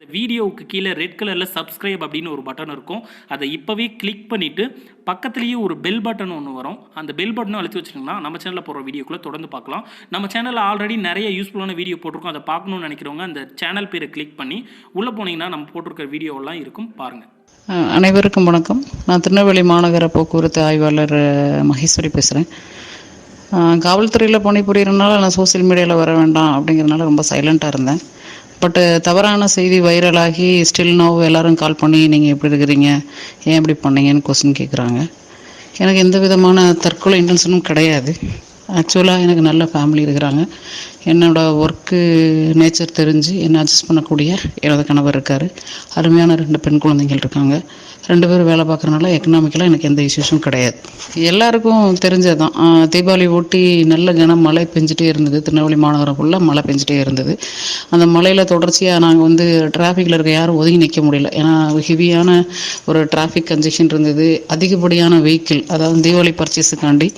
இந்த வீடியோவுக்கு கீழே ரெட் கலரில் சப்ஸ்கிரைப் அப்படின்னு ஒரு பட்டன் இருக்கும். அதை இப்போவே கிளிக் பண்ணிவிட்டு பக்கத்துலேயே ஒரு பெல் பட்டன் ஒன்று வரும். அந்த பெல் பட்டனும் அழுத்தி வச்சிட்டிங்கன்னா நம்ம சேனலில் போகிற வீடியோக்குள்ளே தொடர்ந்து பார்க்கலாம். நம்ம சேனலில் ஆல்ரெடி நிறைய யூஸ்ஃபுல்லான வீடியோ போட்டிருக்கோம். அதை பார்க்கணும்னு நினைக்கிறவங்க அந்த சேனல் பேரை கிளிக் பண்ணி உள்ளே போனீங்கன்னா நம்ம போட்டிருக்கிற வீடியோவெல்லாம் இருக்கும். பாருங்கள் அனைவருக்கும் வணக்கம். நான் திருநெல்வேலி மாநகர போக்குவரத்து ஆய்வாளர் மகேஸ்வரி பேசுகிறேன் காவல்துறையில் பணிபுரியறதுனால நான் சோஷியல் மீடியாவில் வர வேண்டாம் அப்படிங்கிறனால ரொம்ப சைலண்ட்டாக இருந்தேன். பட்டு தவறான செய்தி வைரலாகி ஸ்டில் நோவ் எல்லாரும் கால் பண்ணி நீங்கள் எப்படி இருக்கிறீங்க? ஏன் இப்படி பண்ணீங்கன்னு கொஸ்டின் கேட்குறாங்க எனக்கு எந்த விதமான தற்கொலை இன்டென்ஷனும் கிடையாது. ஆக்சுவலாக எனக்கு நல்ல ஃபேமிலி இருக்கிறாங்க. என்னோட ஒர்க்கு நேச்சர் தெரிஞ்சு என்னை அட்ஜஸ்ட் பண்ணக்கூடிய எனது கணவர் இருக்கார். அருமையான ரெண்டு பெண் குழந்தைகள் இருக்காங்க. ரெண்டு பேரும் வேலை பார்க்குறனால எக்கனாமிக்கலாக எனக்கு எந்த இஷ்யூஸும் கிடையாது. எல்லாருக்கும் தெரிஞ்சது தான் தீபாவளி ஒட்டி நல்ல கனம் மழை பெஞ்சிட்டே இருந்தது. திருநெல்வேலி மாநகரம் ஃபுல்லாக மழை பெஞ்சிட்டே இருந்தது. அந்த மழையில் தொடர்ச்சியாக நாங்கள் வந்து டிராஃபிக்கில் இருக்க யாரும் ஒதுங்கி நிற்க முடியல. ஏன்னா ஹெவியான ஒரு டிராஃபிக் கன்ஜெக்ஷன் இருந்தது. அதிகப்படியான வெஹிக்கிள் அதாவது தீபாவளி பர்ச்சேஸுக்காண்டி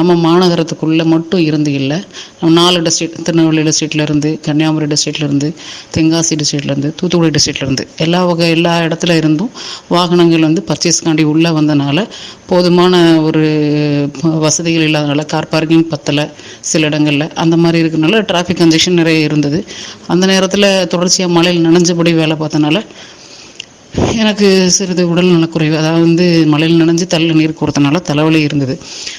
நம்ம மாநகரத்துக்குள்ளே மட்டும் இருந்து இல்லை. நம்ம நாலு டிஸ்ட்ரிக்ட் திருநெல்வேலி டிஸ்ட்ரிக்ட்லேருந்து கன்னியாகுமரி டிஸ்ட்ரிக்ட்லேருந்து தென்காசி டிஸ்ட்ரிக்ட்லேருந்து தூத்துக்குடி டிஸ்ட்ரிக்ட்லேருந்து எல்லா வகை எல்லா இடத்துல இருந்தும் வாகனங்கள் வந்து பர்ச்சேஸ்க்காண்டி உள்ளே வந்தனால போதுமான ஒரு வசதிகள் இல்லாதனால கார் பார்க்கிங் பத்தலை சில இடங்களில். அந்த மாதிரி இருக்கிறனால டிராஃபிக் கன்ஜெக்ஷன் நிறைய இருந்தது. அந்த நேரத்தில் தொடர்ச்சியாக மழையில் நனைஞ்சபடி வேலை பார்த்தனால எனக்கு சிறிது உடல் நலக்குறைவு. அதாவது வந்து மழையில் நனைஞ்சு தள்ளு நீர் கொடுத்தனால தலைவலி இருந்தது.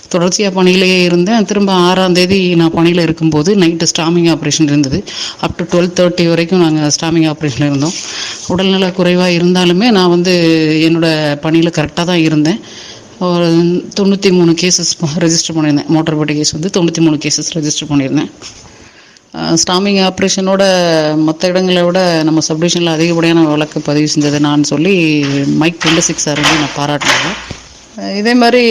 தொடர்ச்சியாக பணியிலேயே இருந்தேன். திரும்ப ஆறாம் தேதி நான் பணியில் இருக்கும்போது நைட்டு ஸ்டாமிங் ஆப்ரேஷன் இருந்தது. அப் டு டுவெல் தேர்ட்டி வரைக்கும் நாங்கள் ஸ்டாமிங் ஆப்ரேஷனில் இருந்தோம். உடல்நல குறைவாக இருந்தாலுமே நான் வந்து என்னோட பணியில் கரெக்டாக தான் இருந்தேன். ஒரு தொண்ணூற்றி மூணு கேசஸ் ரெஜிஸ்டர் பண்ணியிருந்தேன். மோட்டார் போட்டி கேஸ் வந்து தொண்ணூற்றி மூணு கேசஸ் ரெஜிஸ்டர் பண்ணியிருந்தேன். ஸ்டாமிங் ஆப்ரேஷனோட மற்ற இடங்களை விட நம்ம சப்டிஷனில் அதிகப்படியான வழக்கு பதிவு செஞ்சது நான் சொல்லி மைக் டுவெண்ட்டி சிக்ஸ் சார் வந்து நான் பாராட்டினேன் இதே மாதிரி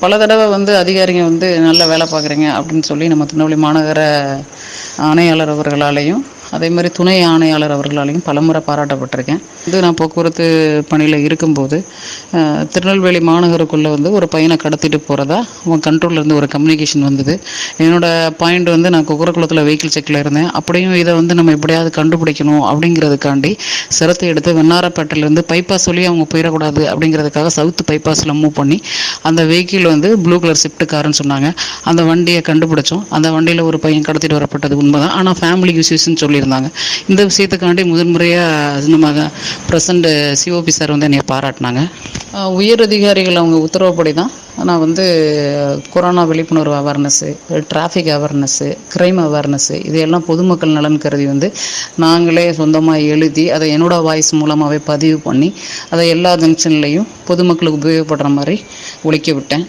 பல தடவை வந்து அதிகாரிங்க வந்து நல்ல வேலை பார்க்குறீங்க அப்படின்னு சொல்லி நம்ம திருநெல்வேலி மாநகர ஆணையாளர் அவர்களாலேயும் அதே மாதிரி துணை ஆணையாளர் அவர்களாலையும் பலமுறை பாராட்டப்பட்டிருக்கேன். இது நான் போக்குவரத்து பணியில் இருக்கும்போது திருநெல்வேலி மாநகருக்குள்ளே வந்து ஒரு பையனை கடத்திட்டு போகிறதா அவன் கண்ட்ரோல்லேருந்து ஒரு கம்யூனிகேஷன் வந்தது. என்னோடய பாயிண்ட் வந்து நான் குக்கரக்குளத்தில் வெஹிக்கிள் செக்கில் இருந்தேன். அப்படியும் இதை வந்து நம்ம எப்படியாவது கண்டுபிடிக்கணும் அப்படிங்கிறதுக்காண்டி சிரத்தை எடுத்து வெண்ணாரப்பேட்டையிலேருந்து பைபாஸ் சொல்லி அவங்க போயிடக்கூடாது அப்படிங்கிறதுக்காக சவுத் பைபாஸில் மூவ் பண்ணி அந்த வெஹிக்கிள் வந்து ப்ளூ கலர் ஷிஃப்ட் காருன்னு சொன்னாங்க. அந்த வண்டியை கண்டுபிடிச்சோம். அந்த வண்டியில் ஒரு பையன் கடத்திட்டு வரப்பட்டது உண்மைதான். ஆனால் ஃபேமிலி யூசேஸ்ன்னு சொல்லியிருந்தாங்க. இந்த விஷயத்துக்காண்டி முதன்முறையாக நம்ம ப்ரெசண்ட் சிஓபி சார் வந்து என்னை பாராட்டினாங்க. உயர் அதிகாரிகள் அவங்க உத்தரவுப்படி தான் நான் வந்து கொரோனா விழிப்புணர்வு awareness traffic awareness crime awareness இதையெல்லாம் பொதுமக்கள் நலன் கருதி வந்து நாங்களே சொந்தமாக எழுதி அதை என்னோட வாய்ஸ் மூலமாகவே பதிவு பண்ணி அதை எல்லா ஜங்ஷன்லேயும் பொதுமக்களுக்கு உபயோகப்படுற மாதிரி ஒழிக்க விட்டேன்.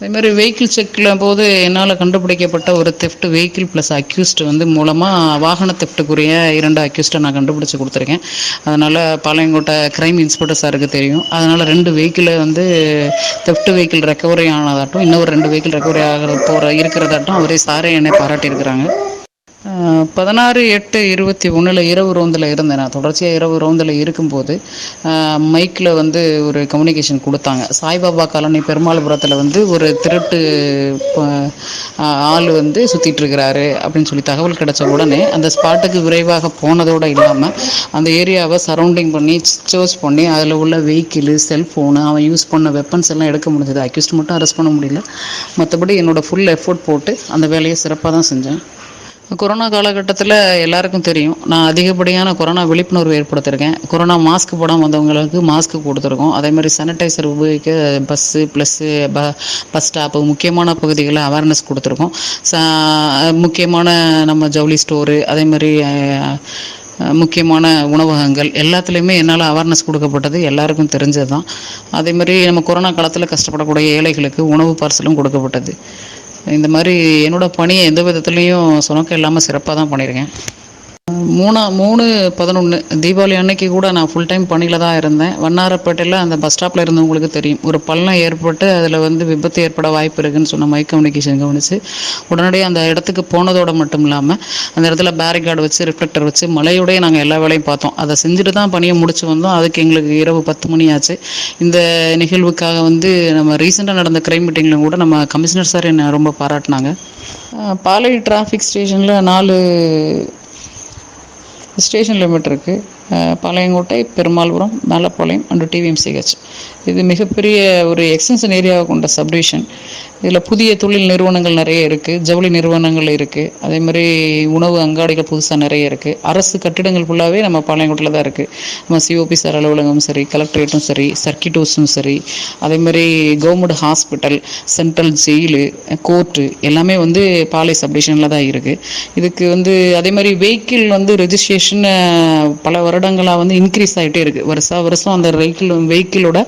அதே மாதிரி வெஹிக்கிள் செக்கில் போது என்னால் கண்டுபிடிக்கப்பட்ட ஒரு தெஃப்ட் வெஹிக்கிள் ப்ளஸ் அக்யூஸ்ட் வந்து மூலமாக வாகன தெஃப்ட்டுக்குரிய இரண்டு அக்யூஸ்ட்டை நான் கண்டுபிடிச்சி கொடுத்துருக்கேன். அதனால் பாளையங்கோட்டை க்ரைம் இன்ஸ்பெக்டர் சாருக்கு தெரியும். அதனால் ரெண்டு வெஹிக்கிளை வந்து தெஃப்ட் வெஹிக்கிள் ரெக்கவரி ஆனதாட்டும் இன்னொரு ரெண்டு வெஹிக்கிள் ரெக்கவரி ஆகிற போகிற இருக்கிறதாட்டும் அவரே சாரே என்னை பாராட்டியிருக்கிறாங்க. பதினாறு எட்டு இருபத்தி ஒன்றில் இரவு ரோந்தில் இருந்தேன். நான் தொடர்ச்சியாக இரவு ரோந்தில் இருக்கும்போது மைக்கில் வந்து ஒரு கம்யூனிகேஷன் கொடுத்தாங்க. சாய்பாபா காலனி பெருமாள்புரத்தில் வந்து ஒரு திருட்டு ஆள் வந்து சுற்றிட்டு இருக்கிறாரு அப்படின்னு சொல்லி தகவல் கிடைச்ச உடனே அந்த ஸ்பாட்டுக்கு விரைவாக போனதோடு இல்லாமல் அந்த ஏரியாவை சரௌண்டிங் பண்ணி சர்ச் பண்ணி அதில் உள்ள வெஹிக்கிள் செல்ஃபோனு அவன் யூஸ் பண்ண வெப்பன்ஸ் எல்லாம் எடுக்க முடிஞ்சது. அக்யூஸ்ட் மட்டும் அரெஸ்ட் பண்ண முடியல. மற்றபடி என்னோடய ஃபுல் எஃபோர்ட் போட்டு அந்த வேலையை சிறப்பாக தான் செஞ்சேன். கொரோனா காலகட்டத்தில் எல்லாருக்கும் தெரியும். நான் அதிகப்படியான கொரோனா விழிப்புணர்வு ஏற்படுத்தியிருக்கேன். கொரோனா மாஸ்க் போடாமல் வந்தவங்களுக்கு மாஸ்க் கொடுத்துருக்கோம். அதே மாதிரி சானிடைசர் உபயோகிக்க பஸ்ஸு ப்ளஸ்ஸு ப பஸ் ஸ்டாப்பு முக்கியமான பகுதிகளில் அவேர்னஸ் கொடுத்துருக்கோம். சா முக்கியமான நம்ம ஜவுளி ஸ்டோரு அதே மாதிரி முக்கியமான உணவகங்கள் எல்லாத்துலேயுமே என்னால் அவேர்னஸ் கொடுக்கப்பட்டது எல்லாருக்கும் தெரிஞ்சது தான் அதே மாதிரி நம்ம கொரோனா காலத்தில் கஷ்டப்படக்கூடிய ஏழைகளுக்கு உணவு பார்சலும் கொடுக்கப்பட்டது. இந்த மாதிரி என்னோட பணியை எந்த விதத்துலேயும் சுணக்கம் இல்லாமல் சிறப்பாக தான் பண்ணியிருக்கேன். மூணா மூணு பதினொன்று தீபாவளி அன்னைக்கு கூட நான் ஃபுல் டைம் பணியில் தான் இருந்தேன். வண்ணாரப்பேட்டையில் அந்த பஸ் ஸ்டாப்பில் இருந்தவங்களுக்கு தெரியும். ஒரு பள்ளம் ஏற்பட்டு அதில் வந்து விபத்து ஏற்பட வாய்ப்பு இருக்குன்னு சொன்ன மைக் கம்யூனிகேஷன் கவனிச்சு உடனடியாக அந்த இடத்துக்கு போனதோட மட்டும் இல்லாமல் அந்த இடத்துல பேரிகார்டு வச்சு ரிஃப்ளெக்டர் வச்சு மலையோடய நாங்கள் எல்லா வேலையும் பார்த்தோம். அதை செஞ்சுட்டு தான் பணியை முடிச்சு வந்தோம். அதுக்கு எங்களுக்கு இரவு பத்து மணி ஆச்சு. இந்த நிகழ்வுக்காக வந்து நம்ம ரீசெண்டாக நடந்த கிரைம் மீட்டிங்கில் கூட நம்ம கமிஷனர் சார் என்னை ரொம்ப பாராட்டினாங்க. பாலை டிராஃபிக் ஸ்டேஷனில் நாலு ஸ்டேஷன் லிமிட் இருக்குது பாளையங்கோட்டை பெருமாள்புரம் மேலப்பாளையம் அண்டு டிவிஎம்சிஹெச் இது மிகப்பெரிய ஒரு எக்ஸ்டென்ஷன் ஏரியாவை கொண்ட சப்டிவிஷன் இதில் புதிய தொழில் நிறுவனங்கள் நிறைய இருக்குது ஜவுளி நிறுவனங்கள் இருக்குது அதே மாதிரி உணவு அங்காடிகள் புதுசாக நிறைய இருக்குது அரசு கட்டிடங்கள் ஃபுல்லாகவே நம்ம பாளையங்கோட்டில் தான் இருக்குது நம்ம சிஓபி சார் அலுவலகமும் சரி கலெக்டரேட்டும் சரி சர்க்கிட் ஹவுஸும் சரி அதே மாதிரி government hospital central jail court எல்லாமே வந்து பாளை சப்டிஷனில் தான் இருக்குது இதுக்கு வந்து அதே மாதிரி வெஹிக்கிள் வந்து ரெஜிஸ்ட்ரேஷன் பல வருடங்களாக வந்து இன்க்ரீஸ் ஆகிட்டே இருக்குது வருஷா வருஷம் அந்த வெஹிக்கிள் வெஹிக்கிளோட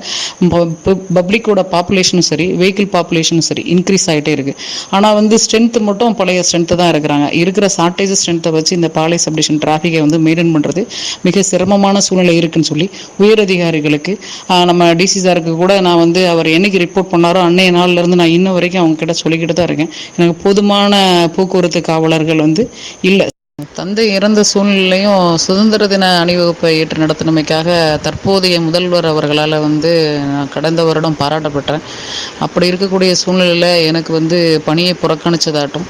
பப்ளிக்கோட பாப்புலேஷனும் சரி வெஹிக்கிள் பாப்புலேஷனும் சரி இன்க்ரீஸ் ஆகிட்டே இருக்குது ஆனால் வந்து ஸ்ட்ரென்த்து மட்டும் பழைய ஸ்ட்ரென்த்து தான் இருக்கிறாங்க. இருக்கிற ஷார்ட்டேஜ் ஸ்ட்ரென்த்தை வச்சு இந்த பாலை சப்டிஷன் டிராஃபிக்கை வந்து மெயின்டைன் பண்ணுறது மிக சிரமமான சூழ்நிலை இருக்குன்னு சொல்லி உயரதிகாரிகளுக்கு நம்ம டிசி சாருக்கு கூட நான் வந்து அவர் என்னைக்கு ரிப்போர்ட் பண்ணாரோ அன்னைய நாள்ல இருந்து நான் இன்ன வரைக்கும் அவங்க கிட்ட சொல்லிக்கிட்டு தான் இருக்கேன். எனக்கு போதுமான போக்குவரத்து காவலர்கள் வந்து இல்லை. தந்தை இறந்த சூழ்நிலையும் சுதந்திர தின அணிவகுப்பை ஏற்று நடத்தினமைக்காக தற்போதைய முதல்வர் அவர்களால் வந்து நான் கடந்த வருடம் பாராட்டப்பட்டேன். அப்படி இருக்கக்கூடிய சூழ்நிலையில் எனக்கு வந்து பணியை புறக்கணித்ததாட்டும்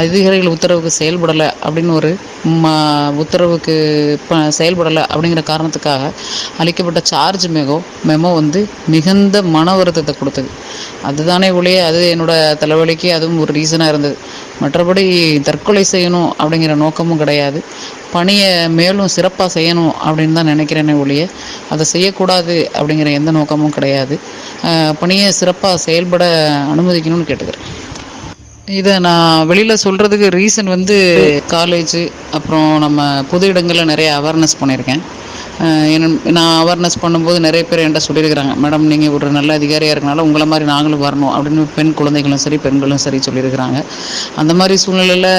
அதிகாரிகள் உத்தரவுக்கு செயல்படலை அப்படின்னு ஒரு ம உத்தரவுக்கு ப செயல்படலை அப்படிங்கிற காரணத்துக்காக அளிக்கப்பட்ட சார்ஜ் மெகோ மெமோ வந்து மிகுந்த மன வருத்தத்தை கொடுத்தது. அதுதானே ஒழிய அது என்னோட தலைவலிக்கு அதுவும் ஒரு ரீசனாக இருந்தது. மற்றபடி தற்கொலை செய்யணும் அப்படிங்கிற நோக்கமும் கிடையாது. பணியை மேலும் சிறப்பாக செய்யணும் அப்படின்னு தான் நினைக்கிறேனே ஒழிய அதை செய்யக்கூடாது அப்படிங்கிற எந்த நோக்கமும் கிடையாது. பணியை சிறப்பாக செயல்பட அனுமதிக்கணும்னு கேட்டுக்கிறேன். இதை நான் வெளியில் சொல்கிறதுக்கு ரீசன் வந்து காலேஜு அப்புறம் நம்ம பொது இடங்களில் நிறைய அவேர்னஸ் பண்ணியிருக்கேன். நான் அவேர்னஸ் பண்ணும்போது நிறைய பேர் என்கிட்ட சொல்லியிருக்கிறாங்க மேடம் நீங்கள் ஒரு நல்ல அதிகாரியாக இருக்கனால உங்களை மாதிரி நாங்களும் வரணும் அப்படின்னு பெண் குழந்தைகளும் சரி பெண்களும் சரி சொல்லியிருக்கிறாங்க. அந்த மாதிரி சூழ்நிலையில்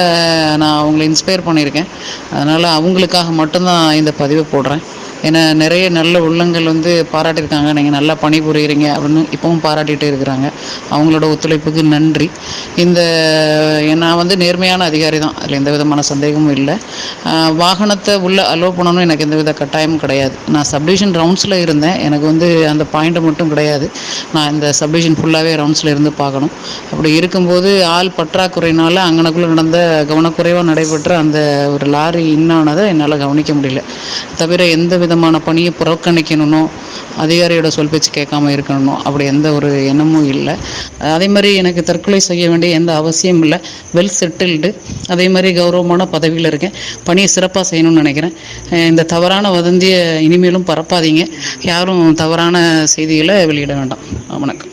நான் அவங்களை இன்ஸ்பயர் பண்ணியிருக்கேன். அதனால் அவங்களுக்காக மட்டும்தான் இந்த பதிவை போடுறேன். ஏன்னா நிறைய நல்ல உள்ளங்கள் வந்து பாராட்டியிருக்காங்க. நீங்கள் நல்லா பணிபுரியுறீங்க அப்படின்னு இப்பவும் பாராட்டிகிட்டே இருக்கிறாங்க. அவங்களோட ஒத்துழைப்புக்கு நன்றி. இந்த நான் வந்து நேர்மையான அதிகாரி தான். அதில் எந்த விதமான சந்தேகமும் இல்லை. வாகனத்தை உள்ளே அலோவ் பண்ணணும்னு எனக்கு எந்த வித கட்டாயமும் கிடையாது. நான் சப்டிவிஷன் ரவுண்ட்ஸில் இருந்தேன். எனக்கு வந்து அந்த பாயிண்ட்டை மட்டும் கிடையாது. நான் இந்த சப்டிவிஷன் ஃபுல்லாகவே ரவுண்ட்ஸில் இருந்து பார்க்கணும். அப்படி இருக்கும்போது ஆள் பற்றாக்குறையினால அங்கனக்குள்ளே நடந்த கவனக்குறைவாக நடைபெற்ற அந்த ஒரு லாரி இன்னானதை என்னால் கவனிக்க முடியல. தவிர எந்த வித விதமான பணியை புறக்கணிக்கணும் அதிகாரியோட சொல் பேச்சு கேட்காம இருக்கணும் அப்படி எந்த ஒரு எண்ணமும் இல்லை. அதே மாதிரி எனக்கு தற்கொலை செய்ய வேண்டிய எந்த அவசியமும் இல்லை. வெல் செட்டில்டு அதே மாதிரி கௌரவமான பதவியில் இருக்கேன். பணியை சிறப்பாக செய்யணும்னு நினைக்கிறேன். இந்த தவறான வதந்தியை இனிமேலும் பரப்பாதீங்க. யாரும் தவறான செய்திகளை வெளியிட வேண்டாம். வணக்கம்.